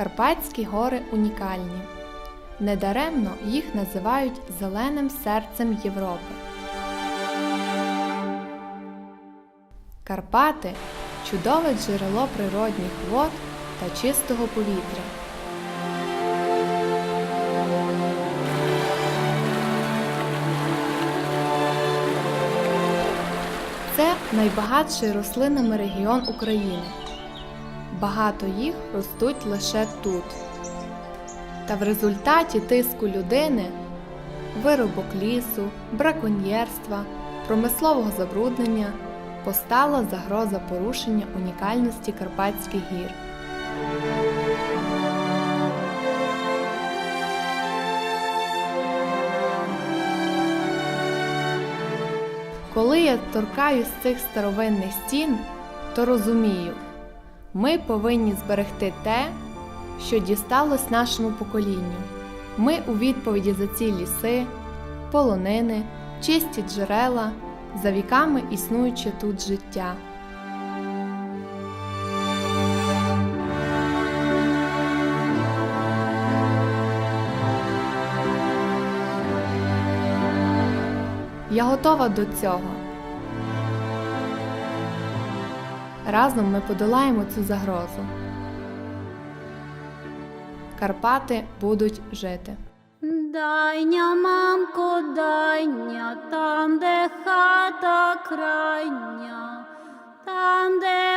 Карпатські гори унікальні. Недаремно їх називають зеленим серцем Європи. Карпати чудове джерело природних вод та чистого повітря. Це найбагатший рослинами регіон України. Багато їх ростуть лише тут. Та в результаті тиску людини, виробок лісу, браконьєрства, промислового забруднення постала загроза порушення унікальності Карпатських гір. Коли я торкаюсь цих старовинних стін, то розумію, ми повинні зберегти те, що дісталось нашому поколінню. Ми у відповіді за ці ліси, полонини, чисті джерела, за віками існуюче тут життя. Я готова до цього. Разом ми подолаємо цю загрозу. Карпати будуть жити. Дайня, мамко, дайня, там, де хата крайня, там, де